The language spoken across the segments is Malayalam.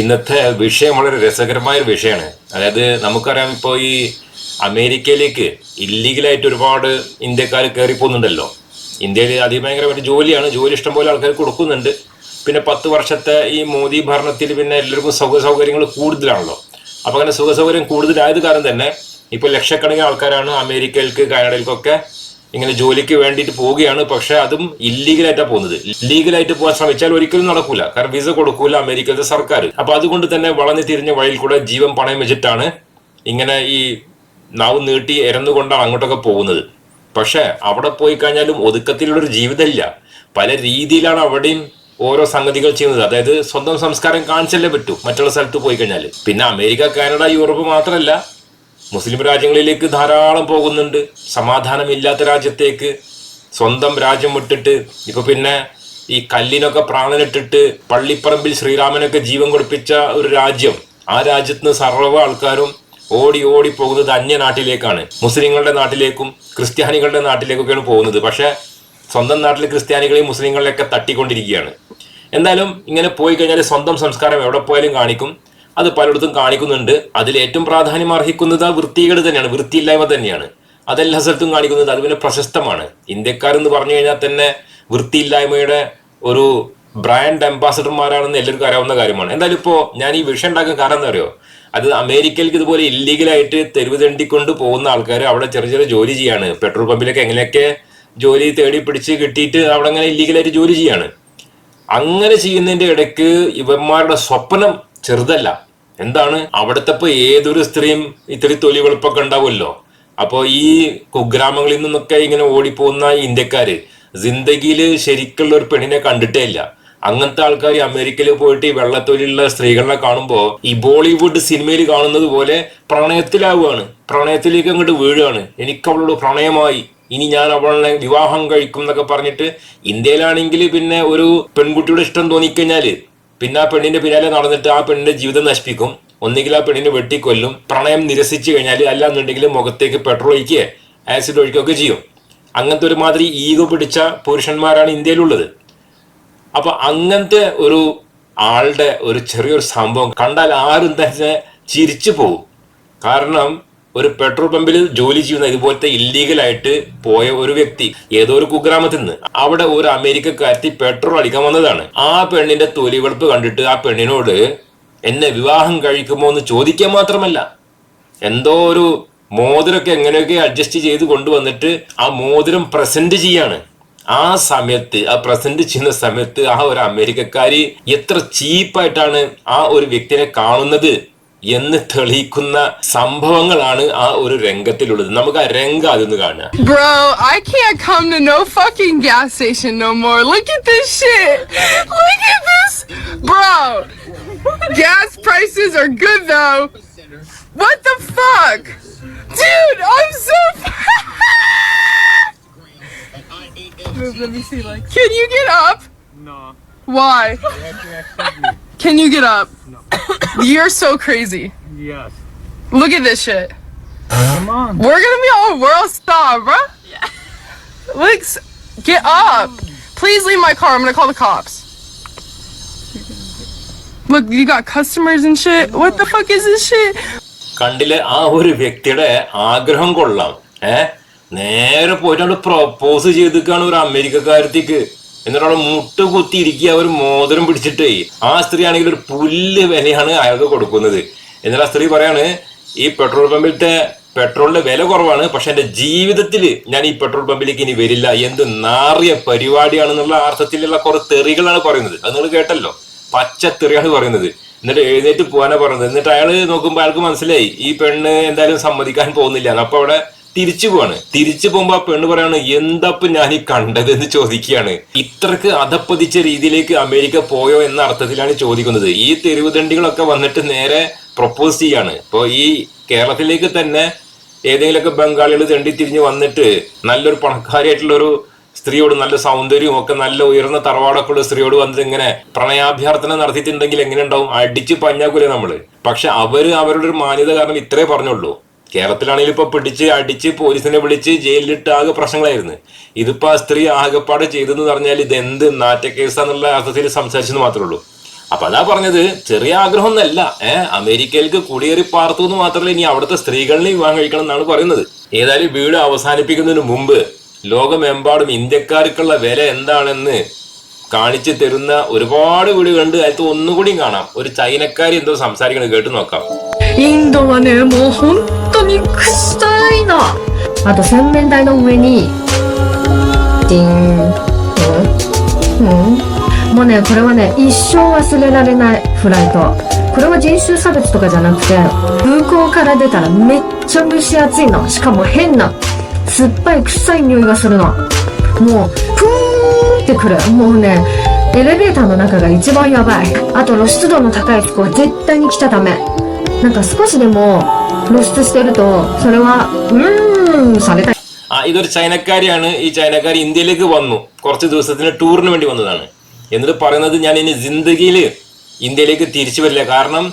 ഇന്നത്തെ വിഷയം വളരെ രസകരമായ ഒരു വിഷയമാണ്. അതായത് നമുക്കറിയാം ഇപ്പോൾ ഈ അമേരിക്കയിലേക്ക് ഇല്ലീഗലായിട്ട് ഒരുപാട് ഇന്ത്യക്കാർ കയറി പോകുന്നുണ്ടല്ലോ. ഇന്ത്യയിൽ അതിഭയങ്കരമായിട്ട് ജോലിയാണ്. ജോലി ഇഷ്ടംപോലെ ആൾക്കാർ കൊടുക്കുന്നുണ്ട്. പിന്നെ പത്ത് വർഷത്തെ ഈ മോദി ഭരണത്തിൽ പിന്നെ എല്ലാവർക്കും സുഖ സൗകര്യങ്ങൾ കൂടുതലാണല്ലോ. അപ്പം അങ്ങനെ സുഖ സൗകര്യം കൂടുതലായത് കാരണം തന്നെ ഇപ്പോൾ ലക്ഷക്കണക്കിന് ആൾക്കാരാണ് അമേരിക്കയിലേക്ക് കാനഡയിലേക്കൊക്കെ ഇങ്ങനെ ജോലിക്ക് വേണ്ടിയിട്ട് പോവുകയാണ്. പക്ഷെ അതും ഇല്ലീഗലായിട്ടാണ് പോകുന്നത്. ലീഗലായിട്ട് പോകാൻ ശ്രമിച്ചാൽ ഒരിക്കലും നടക്കൂല. കാരണം വിസ കൊടുക്കൂല അമേരിക്കയിലെ സർക്കാർ. അപ്പൊ അതുകൊണ്ട് തന്നെ വളഞ്ഞു തിരിഞ്ഞ വഴിയിൽ കൂടെ ജീവൻ പണയം വെച്ചിട്ടാണ് ഇങ്ങനെ ഈ നാവ് നീട്ടി എരന്നുകൊണ്ടാണ് അങ്ങോട്ടൊക്കെ പോകുന്നത്. പക്ഷെ അവിടെ പോയി കഴിഞ്ഞാലും ഒതുക്കത്തിലുള്ളൊരു ജീവിതമില്ല. പല രീതിയിലാണ് അവിടെയും ഓരോ സംഗതികൾ ചെയ്യുന്നത്. അതായത് സ്വന്തം സംസ്കാരം കാണിച്ചല്ലേ പറ്റൂ മറ്റുള്ള സ്ഥലത്ത് പോയി കഴിഞ്ഞാൽ പിന്നെ അമേരിക്ക കാനഡ യൂറോപ്പ് മാത്രമല്ല മുസ്ലിം രാജ്യങ്ങളിലേക്ക് ധാരാളം പോകുന്നുണ്ട്. സമാധാനമില്ലാത്ത രാജ്യത്തേക്ക് സ്വന്തം രാജ്യം വിട്ടിട്ട് ഇപ്പൊ പിന്നെ ഈ കല്ലിനൊക്കെ പ്രാണനിട്ടിട്ട് പള്ളിപ്പറമ്പിൽ ശ്രീരാമനൊക്കെ ജീവൻ കൊടുപ്പിച്ച ഒരു രാജ്യം ആ രാജ്യത്ത് നിന്ന് സർവ ആൾക്കാരും ഓടി ഓടി പോകുന്നത് അന്യ നാട്ടിലേക്കാണ്. മുസ്ലിങ്ങളുടെ നാട്ടിലേക്കും ക്രിസ്ത്യാനികളുടെ നാട്ടിലേക്കൊക്കെയാണ് പോകുന്നത്. പക്ഷെ സ്വന്തം നാട്ടിൽ ക്രിസ്ത്യാനികളെയും മുസ്ലിങ്ങളെയൊക്കെ തട്ടിക്കൊണ്ടിരിക്കുകയാണ്. എന്തായാലും ഇങ്ങനെ പോയി കഴിഞ്ഞാൽ സ്വന്തം സംസ്കാരം എവിടെ പോയാലും കാണിക്കും. അത് പലയിടത്തും കാണിക്കുന്നുണ്ട്. അതിൽ ഏറ്റവും പ്രാധാന്യം അർഹിക്കുന്നത് ആ വൃത്തികേട് തന്നെയാണ്. വൃത്തിയില്ലായ്മ തന്നെയാണ്. അതെല്ലാ സ്ഥലത്തും കാണിക്കുന്നത് അത് പിന്നെ പ്രശസ്തമാണ്. ഇന്ത്യക്കാരെന്ന് പറഞ്ഞു കഴിഞ്ഞാൽ തന്നെ വൃത്തിയില്ലായ്മയുടെ ഒരു ബ്രാൻഡ് അംബാസഡർമാരാണെന്ന് എല്ലാവർക്കും അറിയാവുന്ന കാര്യമാണ്. എന്തായാലും ഇപ്പോൾ ഞാൻ ഈ വിഷയം ഉണ്ടാക്കാൻ കാരണം എന്താ അറിയോ അത് അമേരിക്കയിലേക്ക് ഇതുപോലെ ഇല്ലീഗലായിട്ട് തെരുവ് തെണ്ടിക്കൊണ്ട് പോകുന്ന ആൾക്കാർ അവിടെ ചെറിയ ചെറിയ ജോലി ചെയ്യാണ്. പെട്രോൾ പമ്പിലൊക്കെ എങ്ങനെയൊക്കെ ജോലി തേടി പിടിച്ച് കിട്ടിയിട്ട് അവിടെ അങ്ങനെ ഇല്ലീഗലായിട്ട് ജോലി ചെയ്യാണ്. അങ്ങനെ ചെയ്യുന്നതിന്റെ ഇടയ്ക്ക് ഇവന്മാരുടെ സ്വപ്നം ചെറുതല്ല. എന്താണ്? അവിടുത്തെ ഏതൊരു സ്ത്രീയും ഇത്തിരി തൊലി വെളുപ്പൊക്കെ ഉണ്ടാവുമല്ലോ. അപ്പോ ഈ കുഗ്രാമങ്ങളിൽ നിന്നൊക്കെ ഇങ്ങനെ ഓടിപ്പോകുന്ന ഇന്ത്യക്കാര് ജിന്ദഗിയിൽ ശരിക്കുള്ള ഒരു പെണ്ണിനെ കണ്ടിട്ടേ ഇല്ല. അങ്ങനത്തെ ആൾക്കാർ അമേരിക്കയിൽ പോയിട്ട് ഈ വെള്ളത്തൊലിയുള്ള സ്ത്രീകളെ കാണുമ്പോൾ ഈ ബോളിവുഡ് സിനിമയിൽ കാണുന്നത് പോലെ പ്രണയത്തിലാവുകയാണ്. പ്രണയത്തിലേക്ക് അങ്ങോട്ട് വീഴുകയാണ്. എനിക്ക് അവളോട് പ്രണയമായി. ഇനി ഞാൻ അവളെ വിവാഹം കഴിക്കും എന്നൊക്കെ പറഞ്ഞിട്ട് ഇന്ത്യയിലാണെങ്കിൽ പിന്നെ ഒരു പെൺകുട്ടിയുടെ ഇഷ്ടം തോന്നിക്കഴിഞ്ഞാൽ പിന്നെ ആ പെണ്ണിന്റെ പിന്നാലെ നടന്നിട്ട് ആ പെണ്ണിന്റെ ജീവിതം നശിപ്പിക്കും. ഒന്നുകിൽ ആ പെണ്ണിനെ വെട്ടിക്കൊല്ലും പ്രണയം നിരസിച്ചു കഴിഞ്ഞാൽ അല്ലാന്നുണ്ടെങ്കിൽ മുഖത്തേക്ക് പെട്രോൾ ഒഴിക്കുക ആസിഡ് ഒഴിക്കുകയൊക്കെ ചെയ്യും. അങ്ങനത്തെ ഒരു മാതിരി ഈഗോ പിടിച്ച പുരുഷന്മാരാണ് ഇന്ത്യയിലുള്ളത്. അപ്പൊ അങ്ങനത്തെ ഒരു ആളുടെ ഒരു ചെറിയൊരു സംഭവം കണ്ടാൽ ആരും തന്നെ ചിരിച്ചു പോകും. കാരണം ഒരു പെട്രോൾ പമ്പിൽ ജോലി ചെയ്യുന്ന ഇതുപോലത്തെ ഇല്ലീഗലായിട്ട് പോയ ഒരു വ്യക്തി ഏതോ ഒരു കുഗ്രാമത്തിൽ നിന്ന് അവിടെ ഒരു അമേരിക്കക്കാരത്തി പെട്രോൾ അടിക്കാൻ വന്നതാണ്. ആ പെണ്ണിന്റെ തൊലിവെളുപ്പ് കണ്ടിട്ട് ആ പെണ്ണിനോട് എന്നെ വിവാഹം കഴിക്കുമോ എന്ന് ചോദിക്കാൻ മാത്രമല്ല. എന്തോ ഒരു മോതിരമൊക്കെ എങ്ങനെയൊക്കെ അഡ്ജസ്റ്റ് ചെയ്ത് കൊണ്ടുവന്നിട്ട് ആ മോതിരം പ്രസന്റ് ചെയ്യാണ്. ആ സമയത്ത് ആ പ്രസന്റ് ചെയ്യുന്ന സമയത്ത് ആ ഒരു അമേരിക്കക്കാരി എത്ര ചീപ്പായിട്ടാണ് ആ ഒരു വ്യക്തിനെ കാണുന്നത്? എന്ന് തെളിയിക്കുന്ന സംഭവങ്ങളാണ് ആ ഒരു രംഗത്തിലുള്ളത് നമുക്ക് ആ രംഗം അതൊന്ന് കാണുക Bro, I can't come to no fucking gas station no more. Look at this shit. Look at this. Bro, gas prices are good though. What the fuck? Dude, I'm so. Let me see, like. Can you get up? No. Why? Can you get up? You're so crazy. Yes. Look at this shit. Come on. We're gonna be all world star, bruh. Yeah. Lex, get up. Please leave my car. I'm gonna call the cops. Look, you got customers and shit. What the fuck is this shit? കണ്ടിലെ ആ ഒരു വ്യക്തിയുടെ ആഗ്രഹം കൊള്ളാം ഏ നേരെ പോയിട്ട് അവിടെ പ്രൊപ്പോസ് ചെയ്തിക്കാണ് ഒരു അമേരിക്കക്കാരത്തേക്ക് എന്നിട്ട് അവിടെ മുട്ട് കുത്തിയിരിക്കുക ഒരു മോതിരം പിടിച്ചിട്ടേ. ആ സ്ത്രീ ആണെങ്കിൽ ഒരു പുല്ല് വിലയാണ് അയാൾക്ക് കൊടുക്കുന്നത്. എന്നിട്ട് ആ സ്ത്രീ പറയാണ് ഈ പെട്രോൾ പമ്പിലത്തെ പെട്രോളിന്റെ വില കുറവാണ് പക്ഷെ എന്റെ ജീവിതത്തിൽ ഞാൻ ഈ പെട്രോൾ പമ്പിലേക്ക് ഇനി വരില്ല. എന്ത് നാറിയ പരിപാടിയാണെന്നുള്ള അർത്ഥത്തിലുള്ള കുറെ തെറികളാണ് പറയുന്നത്. അത് നിങ്ങൾ കേട്ടല്ലോ. പച്ച തെറിയാണ് പറയുന്നത്. എന്നിട്ട് എഴുന്നേറ്റ് പോകാനാ പറഞ്ഞത് എന്നിട്ട് അയാൾ നോക്കുമ്പോൾ അയാൾക്ക് മനസ്സിലായി ഈ പെണ്ണ് എന്തായാലും സമ്മതിക്കാൻ പോകുന്നില്ല. അപ്പൊ അവിടെ തിരിച്ചു പോവാണ്. തിരിച്ചു പോകുമ്പോ ആ പെണ്ണ് പറയാണ് എന്താപ്പ ഞാൻ ഈ കണ്ടത് എന്ന് ചോദിക്കുകയാണ്. ഇത്രക്ക് അധപ്പതിച്ച രീതിയിലേക്ക് അമേരിക്ക പോയോ എന്ന അർത്ഥത്തിലാണ് ചോദിക്കുന്നത്. ഈ തെരുവുദണ്ഡികളൊക്കെ വന്നിട്ട് നേരെ പ്രപ്പോസ് ചെയ്യാണ്. ഇപ്പൊ ഈ കേരളത്തിലേക്ക് തന്നെ ഏതെങ്കിലുമൊക്കെ ബംഗാളികൾ തെണ്ടി തിരിഞ്ഞ് വന്നിട്ട് നല്ലൊരു പണക്കാരിയായിട്ടുള്ള ഒരു സ്ത്രീയോട് നല്ല സൗന്ദര്യവും ഒക്കെ നല്ല ഉയർന്ന തറവാടൊക്കെ ഉള്ള സ്ത്രീയോട് വന്നിട്ട് ഇങ്ങനെ പ്രണയാഭ്യർത്ഥന നടത്തിയിട്ടുണ്ടെങ്കിൽ എങ്ങനെ ഉണ്ടാവും? അടിച്ച് പഞ്ഞാക്കൂലേ നമ്മൾ. പക്ഷെ അവർ അവരുടെ ഒരു മാന്യത കാരണം ഇത്രേ പറഞ്ഞുള്ളൂ. കേരളത്തിലാണെങ്കിൽ ഇപ്പൊ പിടിച്ച് അടിച്ച് പോലീസിനെ വിളിച്ച് ജയിലിലിട്ട് ആകെ പ്രശ്നങ്ങളായിരുന്നു. ഇതിപ്പോ ആ സ്ത്രീ ആകെപ്പാട് ചെയ്തെന്ന് പറഞ്ഞാൽ ഇത് എന്ത് നാറ്റ കേസാന്നുള്ള അർത്ഥത്തിൽ സംസാരിച്ചെന്ന് മാത്രമേ ഉള്ളൂ അപ്പൊ അതാ പറഞ്ഞത് ചെറിയ ആഗ്രഹം ഒന്നല്ല ഏഹ് അമേരിക്കയിലേക്ക് കുടിയേറി പാർത്തു എന്ന് മാത്രമല്ല ഇനി അവിടുത്തെ സ്ത്രീകളിനെ വിവാഹം കഴിക്കണം എന്നാണ് പറയുന്നത്. ഏതായാലും വീട് അവസാനിപ്പിക്കുന്നതിന് മുമ്പ് ലോകമെമ്പാടും ഇന്ത്യക്കാർക്കുള്ള വില എന്താണെന്ന് കാണിച്ചു തരുന്ന ഒരുപാട് വീടുകളുണ്ട്. അതിൽ ഒന്നുകൂടിയും കാണാം. ഒരു ചൈനക്കാരി എന്തോ സംസാരിക്കണത് കേട്ട് നോക്കാം. インドはねもう本当に臭いのあと洗面台の上にディンうん。うん。もうねこれはね一生忘れられないフライト。これは人種差別とかじゃなくて空港から出たらめっちゃ蒸し暑いの。しかも変な酸っぱい臭い匂いがするの。もうプーンってくる。もうねエレベーターの中が一番やばい。あと露出度の高い服は絶対に着ちゃダメ。なんか少しでも露出してるとそれはうーんされた ആ ഇതൊരു ചൈനക്കാരിയാണ് ഈ ചൈനക്കാരി ഇന്ത്യയിലേക്ക് വന്നു കുറച്ച് ദിവസത്തിന് ടൂറിന് വേണ്ടി വന്നതാണ് എന്നിട്ട് പറയുന്നത് ഞാൻ ഇനി ജിന്ദഗിയിൽ ഇന്ത്യയിലേക്ക് തിരിച്ചു വരില്ല കാരണം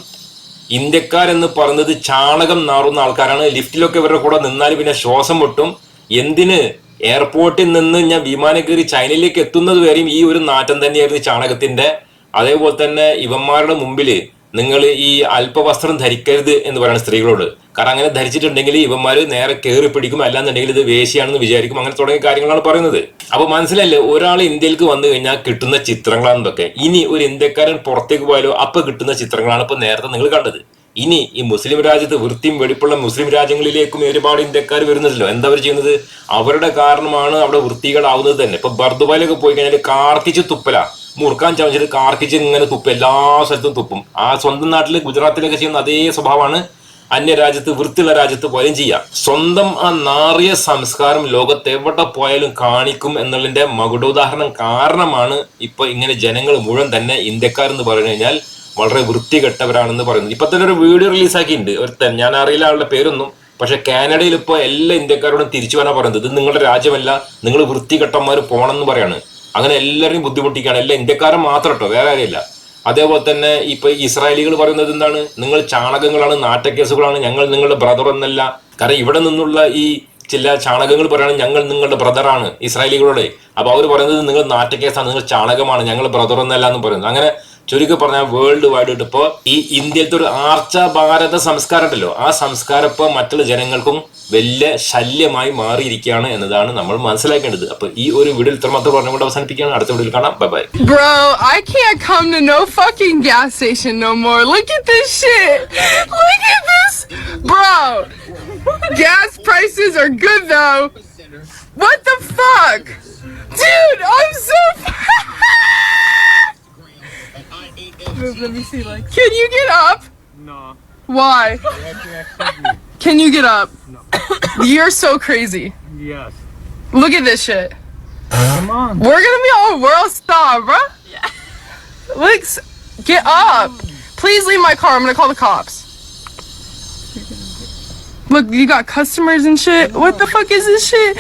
ഇന്ത്യക്കാരെന്ന് പറയുന്നത് ചാണകം നാറുന്ന ആൾക്കാരാണ് ലിഫ്റ്റിലൊക്കെ ഇവരുടെ കൂടെ നിന്നാൽ പിന്നെ ശ്വാസം മുട്ടും എന്തിന് എയർപോർട്ടിൽ നിന്ന് ഞാൻ വിമാനം കയറി ചൈനയിലേക്ക് എത്തുന്നത് വരെയും ഈ ഒരു നാറ്റം തന്നെയായിരുന്നു ഈ ചാണകത്തിന്റെ അതേപോലെ തന്നെ ഇവന്മാരുടെ മുമ്പിൽ നിങ്ങൾ ഈ അല്പവസ്ത്രം ധരിക്കരുത് എന്ന് പറയുന്ന സ്ത്രീകളോട്. കാരണം അങ്ങനെ ധരിച്ചിട്ടുണ്ടെങ്കിൽ ഇവന്മാർ നേരെ കയറി പിടിക്കും. അല്ലാന്നുണ്ടെങ്കിൽ ഇത് വേശിയാണെന്ന് വിചാരിക്കും. അങ്ങനെ തുടങ്ങിയ കാര്യങ്ങളാണ് പറയുന്നത്. അപ്പൊ മനസ്സിലല്ലേ ഒരാൾ ഇന്ത്യയിലേക്ക് വന്നു കഴിഞ്ഞാൽ കിട്ടുന്ന ചിത്രങ്ങളാണ് ഇതൊക്കെ ഇനി ഒരു ഇന്ത്യക്കാരൻ പുറത്തേക്ക് പോയാലോ അപ്പൊ കിട്ടുന്ന ചിത്രങ്ങളാണ് ഇപ്പൊ നേരത്തെ നിങ്ങൾ കണ്ടത്. ഇനി ഈ മുസ്ലിം രാജ്യത്ത് വൃത്തിയും വെടിപ്പുള്ള മുസ്ലിം രാജ്യങ്ങളിലേക്കും ഒരുപാട് ഇന്ത്യക്കാർ വരുന്നതല്ലോ എന്താ അവർ ചെയ്യുന്നത്? അവരുടെ കാരണമാണ് അവിടെ വൃത്തികളാവുന്നത് തന്നെ. ഇപ്പൊ ബർദുബായിലൊക്കെ പോയി കഴിഞ്ഞാൽ കാർത്തിച്ച് തുപ്പല. മുറുക്കാൻ ചവച്ചിട്ട് കാർക്കിച്ച് ഇങ്ങനെ തുപ്പും. എല്ലാ സ്ഥലത്തും തുപ്പും. ആ സ്വന്തം നാട്ടിൽ ഗുജറാത്തിലൊക്കെ ചെയ്യുന്ന അതേ സ്വഭാവമാണ്. അന്യ രാജ്യത്ത് വൃത്തിയുള്ള രാജ്യത്ത് പോയാലും ചെയ്യാം. സ്വന്തം ആ നാറിയ സംസ്കാരം ലോകത്ത് എവിടെ പോയാലും കാണിക്കും എന്നുള്ളതിന്റെ മകുടോദാഹരണം കാരണമാണ് ഇപ്പൊ ഇങ്ങനെ ജനങ്ങൾ മുഴുവൻ തന്നെ ഇന്ത്യക്കാരെന്ന് പറഞ്ഞു കഴിഞ്ഞാൽ വളരെ വൃത്തികെട്ടവരാണെന്ന് പറയുന്നത്. ഇപ്പൊ തന്നെ ഒരു വീഡിയോ റിലീസാക്കിയിട്ടുണ്ട്. ഒരുത്തൻ ഞാൻ അറിയില്ല ആളുടെ പേരൊന്നും. പക്ഷെ കാനഡയിൽ ഇപ്പോൾ എല്ലാ ഇന്ത്യക്കാരോടും തിരിച്ചു വരാൻ പറയുന്നത്. ഇത് നിങ്ങളുടെ രാജ്യമല്ല. നിങ്ങൾ വൃത്തികെട്ടന്മാർ പോകണം എന്ന് പറയാണ്. അങ്ങനെ എല്ലാവരെയും ബുദ്ധിമുട്ടിക്കുകയാണ്. എല്ലാ ഇന്ത്യക്കാരൻ മാത്രം കേട്ടോ വേറെ കാര്യമില്ല. അതേപോലെ തന്നെ ഇപ്പൊ ഇസ്രായേലികൾ പറയുന്നത് എന്താണ്? നിങ്ങൾ ചാണകങ്ങളാണ് നാറ്റക്കേസുകളാണ് ഞങ്ങൾ നിങ്ങളുടെ ബ്രദർ എന്നല്ല. കാരണം ഇവിടെ നിന്നുള്ള ഈ ചില ചാണകങ്ങൾ പറയുകയാണ് ഞങ്ങൾ നിങ്ങളുടെ ബ്രദറാണ് ഇസ്രായേലികളോടെ. അപ്പൊ അവർ പറയുന്നത് നിങ്ങൾ നാറ്റക്കേസാണ് നിങ്ങൾ ചാണകമാണ് ഞങ്ങൾ ബ്രദർ എന്നല്ല എന്ന് പറയുന്നത്. അങ്ങനെ ചുരുക്കി പറഞ്ഞാൽ വേൾഡ് വൈഡ് ഇപ്പോൾ ഈ ഇന്ത്യയിലത്തെ ഒരു ആർച്ച ഭാരത സംസ്കാരം ഉണ്ടല്ലോ. ആ സംസ്കാരം ഇപ്പൊ മറ്റുള്ള ജനങ്ങൾക്കും വലിയ ശല്യമായി മാറിയിരിക്കുകയാണ് എന്നതാണ് നമ്മൾ മനസ്സിലാക്കേണ്ടത്. അപ്പൊ ഈ ഒരു വീഡിയോ ഇത്രമാത്രം പറഞ്ഞുകൊണ്ട് അവസാനിപ്പിക്കുകയാണ്. അടുത്ത വീഡിയോയിൽ കാണാം. Bye bye bro I can come to no fucking gas station no more look at at shit look at this bro gas prices are good good what the fuck fuck? Dude, I'm so. Let me see, like. Can you get up? No. Why? You have accept me. Can you get up? No. You're so crazy. Yes. Look at this shit. Come on. We're gonna be all World Star, bruh. Yeah. Look, s- get up. Please leave my car. I'm gonna call the cops. Look, you got customers and shit. What the fuck is this shit?